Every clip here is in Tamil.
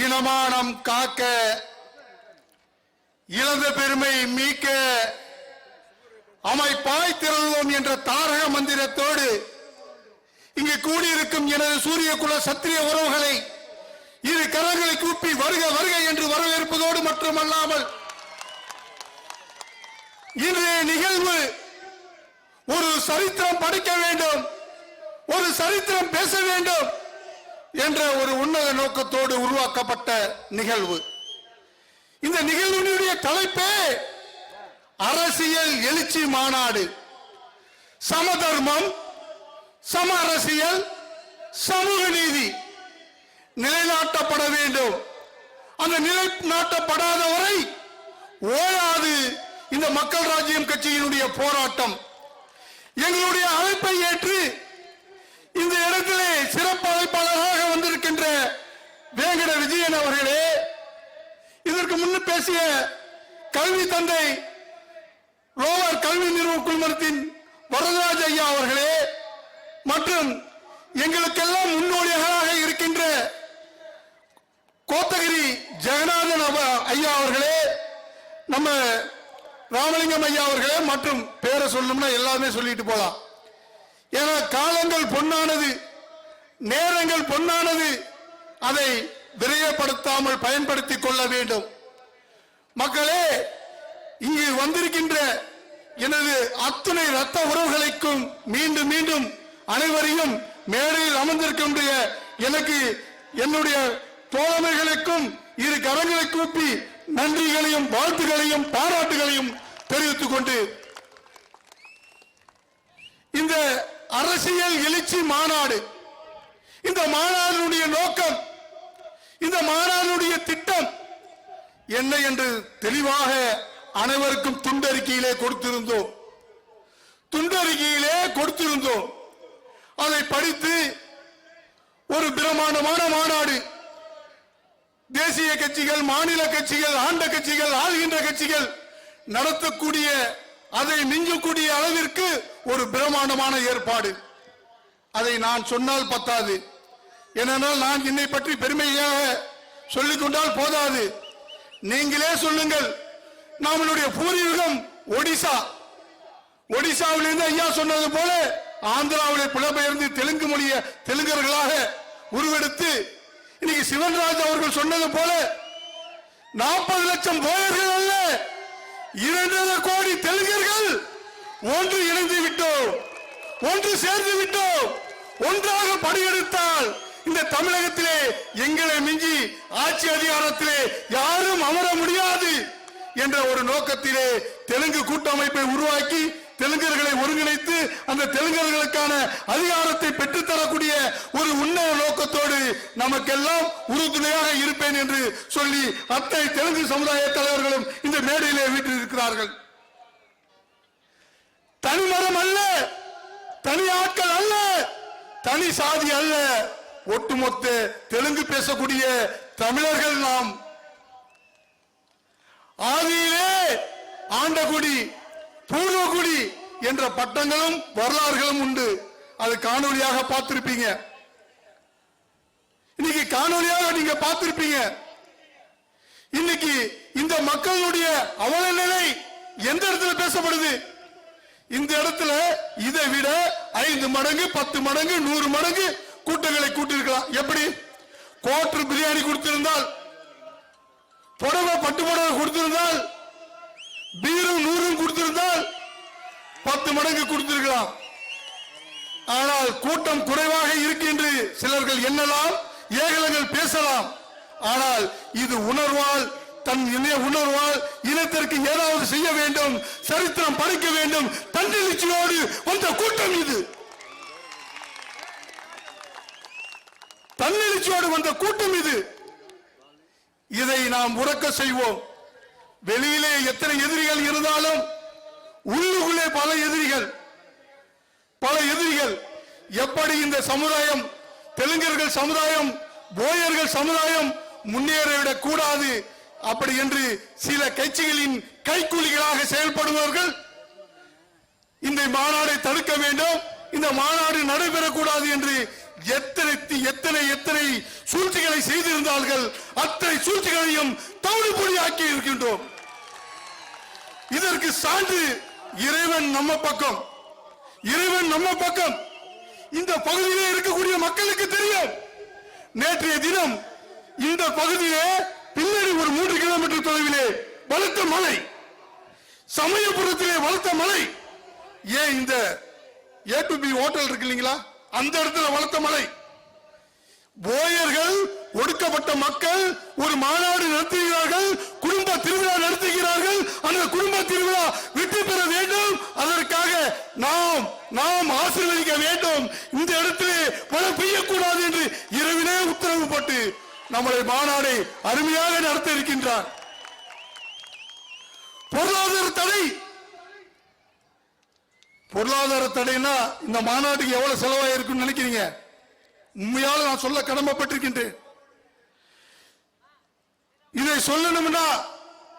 இனமானம் காக்க இழந்த பெருமை மீக்க அமைப்பாய் திரள்வோம் என்ற தாரக மந்திரத்தோடு இங்கு கூடியிருக்கும் எனது சூரிய குல சத்திரிய உறவுகளை இரு கரங்களை கூப்பி வருக வருக என்று வரவேற்பதோடு மட்டுமல்லாமல் இன்றைய நிகழ்வு ஒரு சரித்திரம் படிக்க வேண்டும். ஒரு சரித்திரம் பேச வேண்டும் என்ற ஒரு உன்னத நோக்கத்தோடு உருவாக்கப்பட்ட நிகழ்வு. இந்த நிகழ்வினுடைய தலைப்பே அரசியல் எழுச்சி மாநாடு. சமதர்மம் சம அரசியல் சமூக நீதி நிலைநாட்டப்பட வேண்டும். அந்த நிலைநாட்டப்படாத வரை ஓயாது இந்த மக்கள் ராஜ்யம் கட்சியினுடைய போராட்டம். எங்களுடைய அழைப்பை ஏற்று இந்த இடத்திலே சிறப்பு அழைப்பாளராக வந்திருக்கின்ற வேங்கட விஜயன் அவர்களே இதற்கு முன்னு பேசிய கல்வி தந்தை ரோவர் கல்வி நிறுவன குழுமத்தின் வரதராஜ ஐயா அவர்களே மற்றும் எங்களுக்கெல்லாம் முன்னோடியாக இருக்கின்ற கோத்தகிரி ஜெகநாதன் ஐயா அவர்களே நம்ம ராமலிங்கம் ஐயா அவர்களே மற்றும் பேரை சொல்லணும்னா எல்லாமே சொல்லிட்டு போலாம். ஏன்னா காலங்கள் பொன்னானது நேரங்கள் பொன்னானது அதை விரயப்படுத்தாமல் பயன்படுத்திக் கொள்ள வேண்டும். மக்களே இங்கு வந்திருக்கின்ற எனது அத்துணை ரத்த உறவுகளுக்கும் மீண்டும் மீண்டும் அனைவரையும் மேடையில் அமர்ந்திருக்கின்ற எனக்கு என்னுடைய தோழமைகளுக்கும் இரு கரங்களை கூப்பி நன்றிகளையும் வாழ்த்துகளையும் பாராட்டுகளையும் தெரிவித்துக் கொண்டு இந்த அரசியல் எழுச்சி மாநாடு. இந்த மாநாடுடைய நோக்கம் இந்த மாநாடுடைய திட்டம் என்ன என்று தெளிவாக அனைவருக்கும் துண்டறிக்கையிலே கொடுத்திருந்தோம். துண்டறிக்கையிலே கொடுத்திருந்தோம். அதை படித்து ஒரு பிரமாண்டமான மாநாடு. தேசிய கட்சிகள் மாநில கட்சிகள் ஆண்ட கட்சிகள் ஆள்கின்ற கட்சிகள் நடத்தக்கூடிய அதை மிஞ்சக்கூடிய அளவிற்கு ஒரு பிரமாண்டமான ஏற்பாடு. அதை நான் சொன்னால் பத்தாது. ஏனென்றால் நான் என்னை பற்றி பெருமையாக சொல்லிக் கொண்டால் போதாது. நீங்களே சொல்லுங்கள். நம்மளுடைய பூர்வீகம் ஒடிசா. ஒடிசாவிலிருந்து ஐயா சொன்னது போல ஆந்திராவிலே புலம்பெயர்ந்து தெலுங்கு மொழிய தெலுங்கர்களாக உருவெடுத்து இன்னைக்கு சிவன்ராஜ் அவர்கள் சொன்னது போல நாற்பது லட்சம் போயர்கள் அல்ல இரண்டரை கோடி தெலுங்கர்கள் ஒன்று இணைந்து விட்டோம். ஒன்று சேர்ந்து விட்டோம். ஒன்றாக பணியெடுத்தால் இந்த தமிழகத்திலே எங்களை மிஞ்சி ஆட்சி அதிகாரத்திலே யாரும் அமர முடியாது என்ற ஒரு நோக்கத்திலே தெலுங்கு கூட்டமைப்பை உருவாக்கி தெலுங்கர்களை ஒருங்கிணைத்து அந்த தெலுங்கர்களுக்கான அதிகாரத்தை பெற்றுத்தரக்கூடிய ஒரு உன்னத நோக்கத்தோடு நமக்கெல்லாம் உறுதுணையாக இருப்பேன் என்று சொல்லி அத்தனை தெலுங்கு சமுதாய தலைவர்களும் இந்த மேடையிலே வீற்றிருக்கிறார்கள். தனிமரம் அல்ல தனி ஆட்கள் அல்ல தனி சாதி அல்ல. ஒட்டுமொத்த தெலுங்கு பேசக்கூடிய தமிழர்கள் நாம். ஆதியிலே ஆண்டகுடி பூர்வகுடி என்ற பட்டங்களும் வரலாறுகளும் உண்டு. அது காணொலியாக பார்த்திருப்பீங்க. இன்னைக்கு காணொலியாக நீங்க பார்த்திருப்பீங்க. இன்னைக்கு இந்த மக்களுடைய அவல நிலை எந்த இடத்துல பேசப்படுது? இந்த இடத்துல இதை விட ஐந்து மடங்கு பத்து மடங்கு நூறு மடங்கு கூட்டங்களை கூட்டியிருக்கலாம். எப்படி? கோட்டர் பிரியாணி கொடுத்திருந்தால் புடவை பட்டு புடவை கொடுத்திருந்தால் பீரும் நூறும் கொடுத்திருந்தால் பத்து மடங்கு கொடுத்திருக்கலாம். ஆனால் கூட்டம் குறைவாக இருக்கின்று சிலர்கள் எண்ணலாம் ஏகலங்கள் பேசலாம். ஆனால் இது உணர்வால் தன் இணைய உணர்வால் இனத்திற்கு ஏதாவது செய்ய வேண்டும் சரித்திரம் படிக்க வேண்டும் தன்னெழுச்சியோடு வந்த கூட்டம் இது. தன்னெழுச்சியோடு வந்த கூட்டம் இது. இதை நாம் உறக்க செய்வோம். வெளியிலே எத்தனை எதிரிகள் இருந்தாலும் உள்ளுக்குள்ளே பல எதிரிகள். பல எதிரிகள். எப்படி இந்த சமுதாயம் தெலுங்கர்கள் சமுதாயம் போயர்கள் சமுதாயம் முன்னேறிவிடக் கூடாது அப்படி என்று சில கட்சிகளின் கைக்கூலிகளாக செயல்படுபவர்கள் இந்த மாநாடை தடுக்க வேண்டும். இந்த மாநாடு நடைபெறக்கூடாது என்று எத்தனை எத்தனை எத்தனை சூழ்ச்சிகளை செய்திருந்தார்கள் அத்தனை சூழ்ச்சிகளையும் தவிடுபொடி ஆக்கி இருக்கின்றோம். இதற்கு சான்று இறைவன் நம்ம பக்கம். இறைவன் நம்ம பக்கம். இந்த பகுதியிலே இருக்கக்கூடிய மக்களுக்கு தெரியும். நேற்றைய தினம் இந்த பகுதியிலே பின்னாடி ஒரு மூன்று கிலோமீட்டர் தொலைவிலே பலத்த மலை சமயபுரத்திலே பலத்த மழை. ஏன் இந்த ஏ டு பி ஹோட்டல் இருக்கு இல்லைங்களா அந்த இடத்துல வளர்த்த மலை. போயர்கள் ஒடுக்கப்பட்ட மக்கள் ஒரு மாநாடு நடத்துகிறார்கள் குடும்ப திருவிழா நடத்துகிறார்கள் அந்த குடும்ப திருவிழா வெற்றி பெற வேண்டும். அதற்காக நாம் நாம் ஆசீர்வதிக்க வேண்டும். இந்த இடத்துல மழை பெய்யக்கூடாது என்று இரவிலே உத்தரவு போட்டு நம்மளை மாநாடை அருமையாக நடத்த இருக்கின்றார். பொருளாதார தடை. பொருளாதார தடைனா இந்த மாநாட்டுக்கு எவ்வளவு செலவாயிருக்குன்னு நினைக்கிறீங்க? உண்மையால நான் சொல்ல கடமைப்பட்டிருக்கின்றேன். இதை சொல்லணும்னா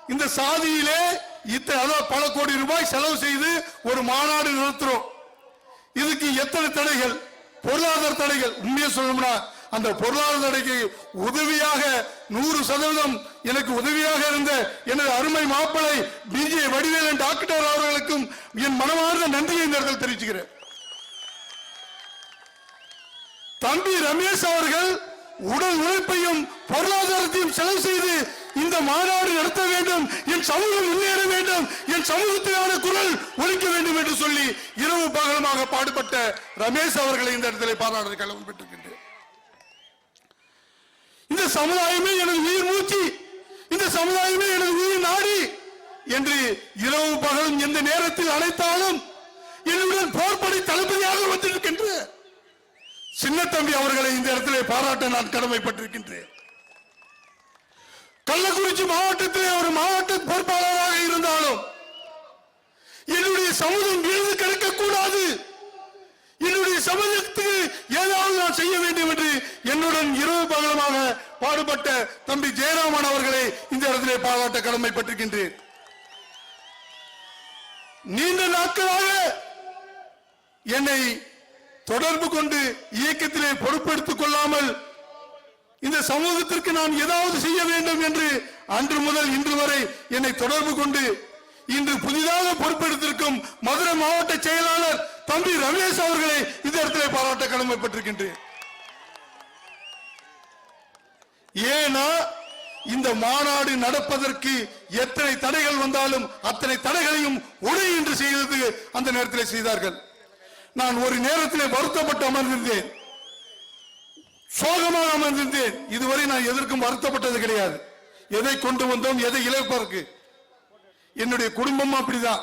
இந்த சாதியிலே இத்தனை பல கோடி ரூபாய் செலவு செய்து ஒரு மாநாடு நடத்துறோம். இதுக்கு எத்தனை தடைகள்? பொருளாதார தடைகள். உண்மையை சொல்லணும்னா அந்த பொருளாதார நடைக்கு உதவியாக நூறு சதவீதம் எனக்கு உதவியாக இருந்த எனது அருமை மாப்பிளை பிஜே வடிவேலன் டாக்டர் அவர்களுக்கும் என் மனமார்ந்த நன்றியை இந்த இடத்தில் தெரிவிச்சுக்கிறேன். தம்பி ரமேஷ் அவர்கள் உடல் உழைப்பையும் பொருளாதாரத்தையும் செலவு செய்து இந்த மாநாடு நடத்த வேண்டும் என் சமூகம் முன்னேற வேண்டும் என் சமூகத்திலான குரல் ஒழிக்க வேண்டும் என்று சொல்லி இரவு பகலமாக பாடுபட்ட ரமேஷ் அவர்களை இந்த இடத்திலே பாராட்டு கலந்து பெற்றிருக்கிறேன் இந்த சமுதாயமே எனது உயிர் மூச்சு. இந்த சமுதாயமே எனது உயிர் நாடி. என்று இரவு பகலும் எந்த நேரத்தில் அழைத்தாலும் என்னுடன் போர்படை தளபதியாக வந்திருக்கின்ற சின்னத்தம்பி அவர்களை இந்த இடத்திலே பாராட்ட நான் கடமைப்பட்டிருக்கின்றேன். கள்ளக்குறிச்சி மாவட்டத்திலே ஒரு மாவட்ட பொறுப்பாளராக இருந்தாலும் என்னுடைய சமூகம் விழுந்து கிடைக்கக்கூடாது. என்னுடைய சமூகத்துக்கு ஏதாவது நான் செய்ய வேண்டும். என்னுடன் இரவு பகலமாக பாடுபட்ட தம்பி ஜெயராமன் அவர்களை இந்த இடத்திலே பாராட்ட கடமைப்பட்டிருக்கின்றேன். நீண்ட நாட்களாக என்னை தொடர்பு கொண்டு இயக்கத்திலே பொறுப்பெடுத்துக் கொள்ளாமல் இந்த சமூகத்திற்கு நான் ஏதாவது செய்ய வேண்டும் என்று அன்று முதல் இன்று வரை என்னை தொடர்பு கொண்டு இன்று புதிதாக பொறுப்பெடுத்திருக்கும் மதுரை மாவட்ட செயலாளர் தம்பி ரமேஷ் அவர்களை இந்த இடத்திலே பாராட்ட கடமைப்பட்டிருக்கின்றேன். ஏன்னா இந்த மாநாடு நடப்பதற்கு எத்தனை தடைகள் வந்தாலும் அத்தனை தடைகளையும் ஒளி என்று செய்தது அந்த நேரத்தில் செய்தார்கள். நான் ஒரு நேரத்தில் வருத்தப்பட்டு அமர்ந்திருந்தேன். சோகமாக அமர்ந்திருந்தேன். இதுவரை நான் எதற்கும் வருத்தப்பட்டது கிடையாது. எதை கொண்டு வந்தோம் எதை இழப்பதற்கு? என்னுடைய குடும்பமும் அப்படிதான்.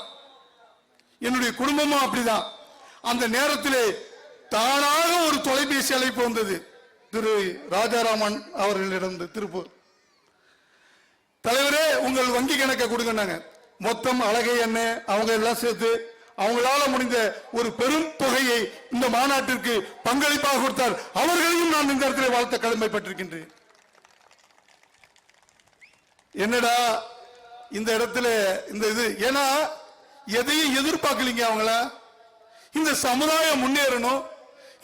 என்னுடைய குடும்பமும் அப்படிதான். அந்த நேரத்திலே தானாக ஒரு தொலைபேசி அழைப்பு வந்தது. திரு ராஜாராமன் அவர்களிடம் திருப்பூர். தலைவரே உங்கள் வங்கி கணக்கை கொடுங்கன்னாங்க. மொத்தம் அழகை என்ன அவங்க எல்லாம் சேர்த்து அவங்களால முடிந்த ஒரு பெரும் தொகையை இந்த மாநாட்டிற்கு பங்களிப்பாக கொடுத்தார். அவர்களையும் நான் இந்த இடத்துல வாழ்த்த கடமைப்பட்டிருக்கின்றேன். என்னடா இந்த இடத்துல இந்த இது ஏன்னா எதையும் எதிர்பார்க்கலீங்க அவங்கள? இந்த சமுதாயம் முன்னேறணும்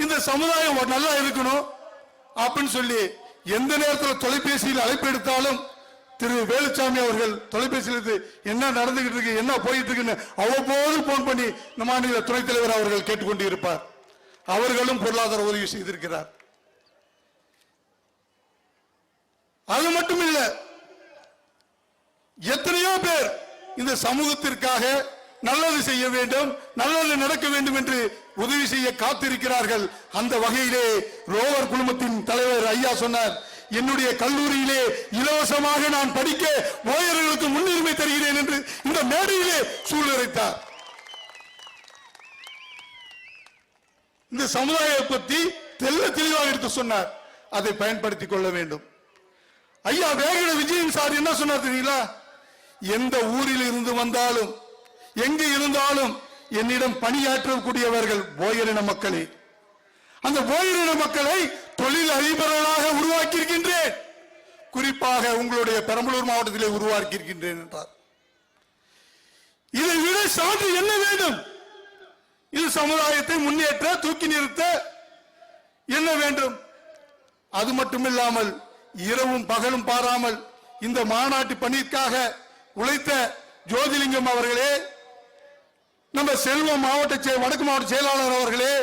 இந்த சமுதாயம் நல்லா இருக்கணும் அப்படின்னு சொல்லி எந்த நேரத்தில் தொலைபேசியில் அழைப்பு எடுத்தாலும் திரு வேலுச்சாமி அவர்கள் தொலைபேசியில் என்ன நடந்துகிட்டு இருக்கு என்ன போயிட்டு இருக்குன்னு அவ்வப்போது போன் பண்ணி இந்த மாநில துணைத் தலைவர் அவர்கள் கேட்டுக்கொண்டு இருப்பார் அவர்களும் பொருளாதார உதவி செய்திருக்கிறார். அது மட்டும் இல்ல எத்தனையோ பேர் இந்த சமூகத்திற்காக நல்லது செய்ய வேண்டும் நல்லது நடக்க வேண்டும் என்று உதவி செய்ய காத்திருக்கிறார்கள். அந்த வகையிலே ரோவர் குழுமத்தின் தலைவர் ஐயா சொன்னார் என்னுடைய கல்லூரியிலே இலவசமாக நான் படிக்க ஓயர்களுக்கு முன்னுரிமை தருகிறேன் என்று இந்த மேடையிலே சூழ்நிலைத்தார் இந்த சமுதாயத்தை பத்தி தெல்ல தெளிவாக எடுத்து சொன்னார். அதை பயன்படுத்திக் கொள்ள வேண்டும். ஐயா வேகட விஜயன் சார் என்ன சொன்னார் தெரியுங்களா? எந்த ஊரில் இருந்து வந்தாலும் எங்கு இருந்தாலும் என்னிடம் பணியாற்றக்கூடியவர்கள் போயரின மக்களே. அந்த போயரின மக்களை தொழில் அதிபர்களாக உருவாக்கியிருக்கின்றேன். குறிப்பாக உங்களுடைய பெரம்பலூர் மாவட்டத்திலே உருவாக்கியிருக்கின்றேன் என்றார். இதை விட சான்று என்ன வேண்டும்? இது சமுதாயத்தை முன்னேற்ற தூக்கி நிறுத்த என்ன வேண்டும்? அது மட்டுமில்லாமல் இரவும் பகலும் பாராமல் இந்த மாநாட்டு பணிக்காக உழைத்த ஜோதிலிங்கம் அவர்களே நம்ம செல்வம் மாவட்ட வடக்கு மாவட்ட செயலாளர் அவர்களே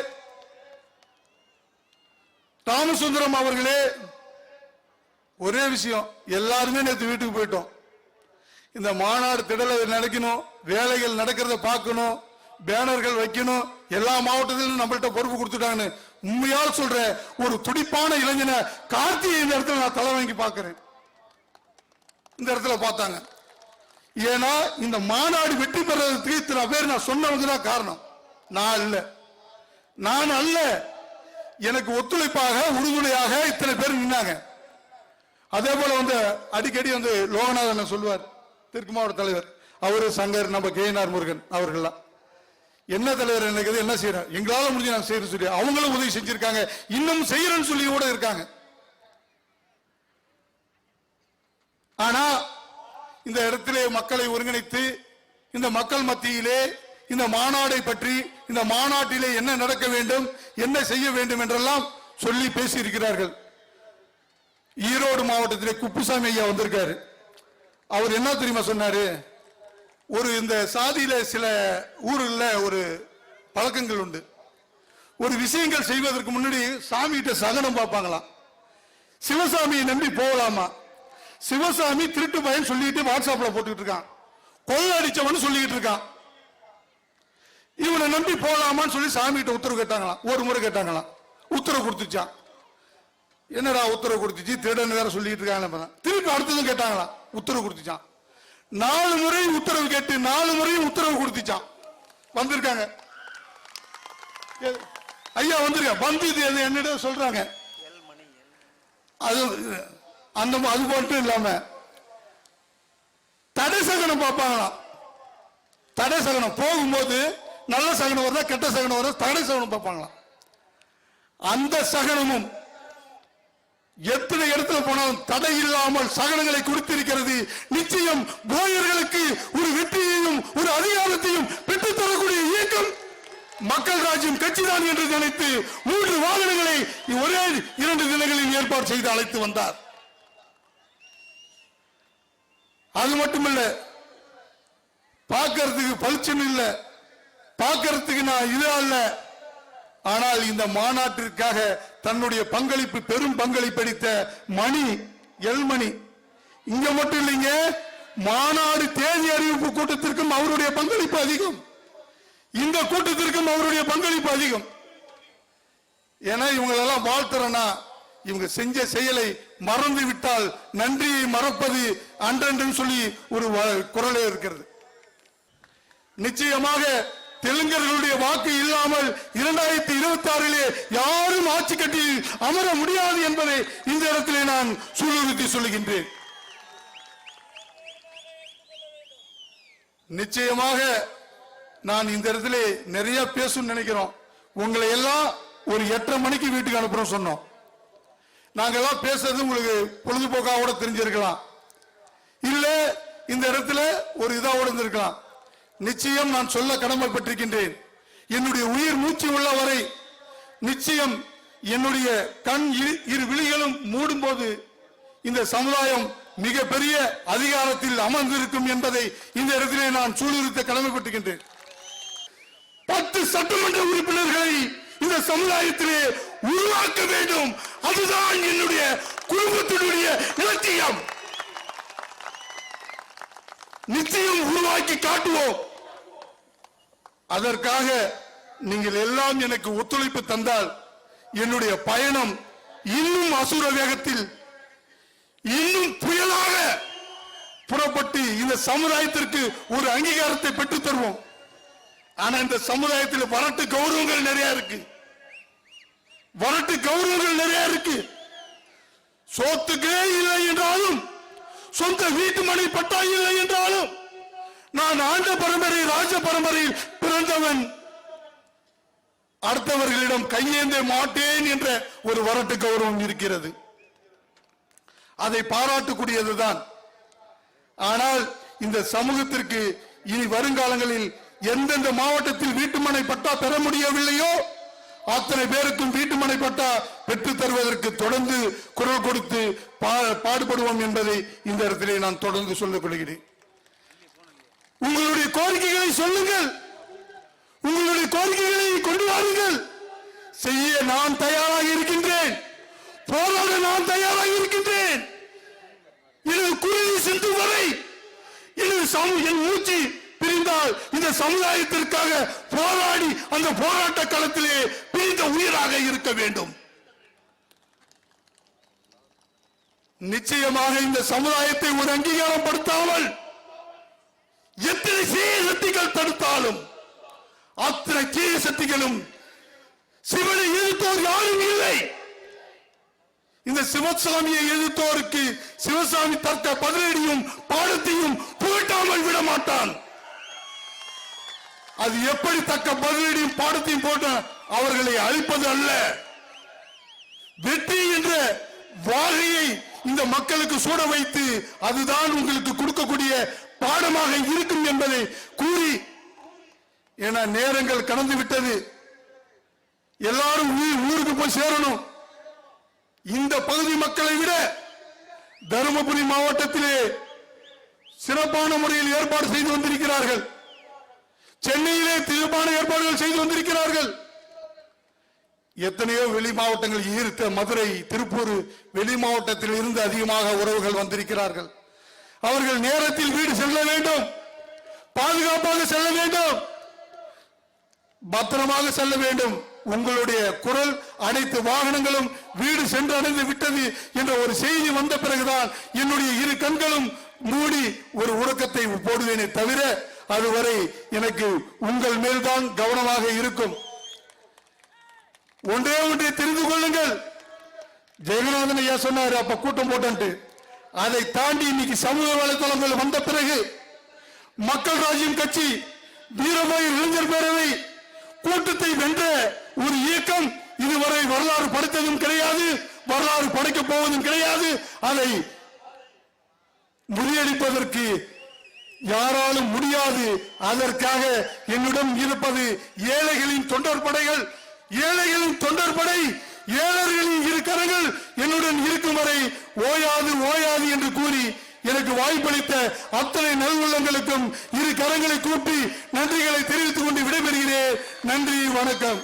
ராமசுந்தரம் அவர்களே ஒரே விஷயம் எல்லாருமே நேற்று வீட்டுக்கு போயிட்டோம். இந்த மாநாடு திடல நடக்கணும் வேலைகள் நடக்கிறத பார்க்கணும் பேனர்கள் வைக்கணும் எல்லா மாவட்டத்திலும் நம்மள்கிட்ட பொறுப்பு கொடுத்துட்டாங்கன்னு உண்மையால் சொல்ற ஒரு துடிப்பான இளைஞனை கார்த்திகை இந்த இடத்துல நான் தலை வாங்கி பார்க்கிறேன். இந்த இடத்துல பார்த்தாங்க. ஏன்னா இந்த மாநாடு வெற்றி பெறதுக்கு இத்தனை பேர் நான் சொன்னவங்க தான் காரணம். நான் அல்ல. நான் அல்ல. எனக்கு ஒத்துழைப்பாக உறுதுணையாக இத்தனை பேர் நின்னாங்க. அதே போல வந்து அடிக்கடி வந்து லோகநாதன் சொல்லுவார்? தெற்கு மாவட்ட தலைவர். அவரு சங்கர் நம்ம கேஎன்ஆர் முருகன் அவர்கள்லாம். என்ன தலைவர் எனக்கு என்ன செய்யறோம் எங்களால முடிஞ்சு நான் செய்யறேன் சொல்லி அவங்களும் உதவி செஞ்சிருக்காங்க. இன்னும் செய்யறேன்னு சொல்லி கூட இருக்காங்க. ஆனா இந்த இடத்திலே மக்களை ஒருங்கிணைத்து இந்த மக்கள் மத்தியிலே இந்த மாநாடை பற்றி இந்த மாநாட்டிலே என்ன நடக்க வேண்டும் என்ன செய்ய வேண்டும் என்றெல்லாம் சொல்லி பேசியிருக்கிறார்கள். ஈரோடு மாவட்டத்திலே குப்புசாமி ஐயா வந்திருக்காரு. அவர் என்ன தெரியுமா சொன்னாரு? ஒரு இந்த சாதியில சில ஊரில் ஒரு பழக்கங்கள் உண்டு. ஒரு விஷயங்கள் செய்வதற்கு முன்னாடி சாமிகிட்ட சகனம் பார்ப்பாங்களாம். சிவசாமியை நம்பி போகலாமா? சிவசாமி திருட்டு பையன் சொல்லிட்டு வாட்ஸ்அப்ல போட்டுக்கிட்டு இருக்கான். கொள்ள அடிச்சவன் சொல்லிக்கிட்டு இருக்கான். இவனை நம்பி போகலாமான்னு சொல்லி சாமி கிட்ட உத்தரவு கேட்டாங்களாம். ஒரு முறை கேட்டாங்களாம். உத்தரவு கொடுத்துச்சான் என்னடா உத்தரவு கொடுத்துச்சு? திருடன் வேற சொல்லிட்டு இருக்காங்க திருப்பி அடுத்ததும் கேட்டாங்களாம். உத்தரவு கொடுத்துச்சான் நாலு முறை உத்தரவு கேட்டு நாலு முறையும் உத்தரவு கொடுத்துச்சான் வந்திருக்காங்க. ஐயா வந்திருக்க வந்து இது என்னிடம் சொல்றாங்க? அது அந்த அது மட்டும் இல்லாம தடை சகனம் பார்ப்பாங்களாம். தடை சகனம். போகும்போது நல்ல சகனம் வருதா கெட்ட சகனம் வருதா தடை சகனம் பார்ப்பாங்களாம். அந்த சகனமும் எத்தனை இடத்துல போனாலும் தடை இல்லாமல் சகனங்களை கொடுத்திருக்கிறது நிச்சயம் போயர்களுக்கு ஒரு வெற்றியையும் ஒரு அதிகாரத்தையும் பெற்றுத் தரக்கூடிய இயக்கம் மக்கள் ராஜ்யம் கட்சிதான் என்று நினைத்து மூன்று வாகனங்களை ஒரே இரண்டு தினங்களில் ஏற்பாடு செய்து அழைத்து வந்தார். அது மட்டுமல்ல பார்க்கறதுக்கு பளிச்சம் இல்ல பார்க்கறதுக்கு நான் இது அல்ல ஆனால் இந்த மாநாட்டிற்காக தன்னுடைய பங்களிப்பு பெரும் பங்களிப்பு அளித்த மணி எல்மணி இங்க மட்டும் இல்லைங்க மாநாடு தேதி அறிவிப்பு கூட்டத்திற்கும் அவருடைய பங்களிப்பு அதிகம். இந்த கூட்டத்திற்கும் அவருடைய பங்களிப்பு அதிகம். ஏன்னா இவங்களெல்லாம் வாழ்த்துறேன்னா இவங்க செஞ்ச செயலை மறந்து விட்டால் நன்றியை மறப்பது அன்றென்று சொல்லி ஒரு வ- குரலே இருக்கிறது. நிச்சயமாக தெலுங்கர்களுடைய வாக்கு இல்லாமல் இரண்டாயிரத்தி இருபத்தி ஆறிலே யாரும் ஆட்சி கட்டியில் அமர முடியாது என்பதை இந்த இடத்திலே நான் சூழ்நிறுத்தி சொல்லுகின்றேன். நிச்சயமாக நான் இந்த இடத்திலே நிறைய பேசணும்னு நினைக்கிறோம். உங்களை எல்லாம் ஒரு எட்டரை மணிக்கு வீட்டுக்கு அனுப்புறோம் சொன்னோம். நாங்கெல்லாம் பேசுறது உங்களுக்கு பொழுதுபோக்காக கூட தெரிஞ்சிருக்கலாம். இல்ல இந்த இடத்துல ஒரு இதா இருந்திருக்கலாம். நிச்சயம் நான் சொல்ல கடமைப்பட்டிருக்கின்றேன். என்னுடைய உயிர் மூச்சு உள்ள வரை நிச்சயம் என்னுடைய கண் இரு இரு விழிகளும் மூடும்போது இந்த சமுதாயம் மிகப்பெரிய அதிகாரத்தில் அமர்ந்திருக்கும் என்பதை இந்த இடத்திலே நான் சூழ்நிறுத்த கடமைப்பட்டிருக்கின்றேன். பத்து சட்டமன்ற உறுப்பினர்களை இந்த சமுதாயத்திலே உருவாக்க வேண்டும். அதுதான் என்னுடைய குடும்பத்தினுடைய இலட்சியம். நிச்சயம் உருவாக்கி காட்டுவோம். அதற்காக நீங்கள் எல்லாம் எனக்கு ஒத்துழைப்பு தந்தால் என்னுடைய பயணம் இன்னும் அசுர வேகத்தில் இன்னும் புயலாக புறப்பட்டு இந்த சமுதாயத்திற்கு ஒரு அங்கீகாரத்தை பெற்றுத் தருவோம். ஆனா இந்த சமுதாயத்தில் வரட்டு கௌரவங்கள் நிறைய இருக்கு. வரட்டு கௌரவங்கள் நிறைய இருக்கு. சோத்துக்கே இல்லை என்றாலும் சொந்த வீட்டு மனை பட்டா இல்லை என்றாலும் நான் ஆண்ட பரம்பரை ராஜ பரம்பரையில் பிறந்தவன். அடுத்தவர்களிடம் கையேந்த மாட்டேன் என்ற ஒரு வரட்டு கௌரவம் இருக்கிறது. அதை பாராட்டக்கூடியதுதான். ஆனால் இந்த சமூகத்திற்கு இனி வருங்காலங்களில் எந்தெந்த மாவட்டத்தில் வீட்டுமனை பட்டா பெற முடியவில்லையோ அத்தனை பேருக்கும் வீட்டுமனை பட்டா பெற்றுத் தருவதற்கு தொடர்ந்து குரல் கொடுத்து பா- பாடுபடுவோம் என்பதை இந்த இடத்திலே நான் தொடர்ந்து சொல்லிக் கொள்கிறேன். உங்களுடைய கோரிக்கைகளை சொல்லுங்கள். உங்களுடைய கோரிக்கைகளை கொண்டு வாருங்கள். செய்ய நான் தயாராக இருக்கின்றேன். போராட நான் தயாராக இருக்கின்றேன். எனது குருதி சென்று வரை எனது சமூக என் மூச்சு தெரிந்தால் இந்த சமுதாயத்திற்காக போராடி அந்த போராட்ட களத்திலே பிரிந்த உயிராக இருக்க வேண்டும். நிச்சயமாக இந்த சமுதாயத்தை ஒரு அங்கீகாரப்படுத்தாமல் எத்தனை தீய சக்திகள் தடுத்தாலும் அத்தனை தீய சக்திகளும் சிவனை எதிர்த்தோர் யாரும் இல்லை. இந்த சிவசாமியை எதிர்த்தோருக்கு சிவசாமி தக்க பதிலடியும் பாடத்தையும் புகட்டாமல் விட மாட்டான் அது எப்படி தக்க பதிலடியும் பாடத்தையும் போட்ட அவர்களை அழிப்பது அல்ல. வெற்றி என்ற வாகையை இந்த மக்களுக்கு சூட வைத்து அதுதான் உங்களுக்கு கொடுக்கக்கூடிய பாடமாக இருக்கும் என்பதை கூறி என நேரங்கள் கடந்து விட்டது. எல்லாரும் ஊருக்கு போய் சேரணும். இந்த பகுதி மக்களை விட தருமபுரி மாவட்டத்திலே சிறப்பான முறையில் ஏற்பாடு செய்து வந்திருக்கிறார்கள். சென்னையிலே தீர்மான ஏற்பாடுகள் செய்து வந்திருக்கிறார்கள். எத்தனையோ வெளி மாவட்டங்கள் ஈர்த்த மதுரை திருப்பூர் வெளி மாவட்டத்தில் இருந்து அதிகமாக உறவுகள் வந்திருக்கிறார்கள். அவர்கள் நேரத்தில் வீடு செல்ல வேண்டும். பாதுகாப்பாக செல்ல வேண்டும். பத்திரமாக செல்ல வேண்டும். உங்களுடைய குரல் அனைத்து வாகனங்களும் வீடு சென்று அடைந்து விட்டது என்ற ஒரு செய்தி வந்த பிறகுதான் என்னுடைய இரு கண்களும் மூடி ஒரு உறக்கத்தை போடுவேனே தவிர அதுவரை எனக்கு உங்கள் மேல்தான் கவனமாக இருக்கும். ஒன்றே ஒன்றை தெரிந்து கொள்ளுங்கள். ஜெகநாதன் ஐயா சொன்னாரு அப்ப கூட்டம் போட்டு அதை தாண்டி இன்னைக்கு சமூக வலைதளங்கள் வந்த பிறகு மக்கள் ராஜ்யம் கட்சி வீரமாய் இளைஞர் பேரவை கூட்டத்தை வென்ற ஒரு இயக்கம் இதுவரை வரலாறு படைத்ததும் கிடையாது வரலாறு படைக்கப் போவதும் கிடையாது. அதை முறியடிப்பதற்கு யாராலும் முடியாது. அதற்காக என்னிடம் இருப்பது ஏழைகளின் தொண்டர் படைகள். ஏழைகளின் தொண்டர் படை ஏழர்களின் இரு கரங்கள் என்னுடன் இருக்கும் வரை ஓயாது ஓயாது என்று கூறி எனக்கு வாய்ப்பளித்த அத்தனை நல்வுள்ளங்களுக்கும் இரு கரங்களை கூட்டி நன்றிகளை தெரிவித்துக் கொண்டு விடைபெறுகிறேன். நன்றி வணக்கம்.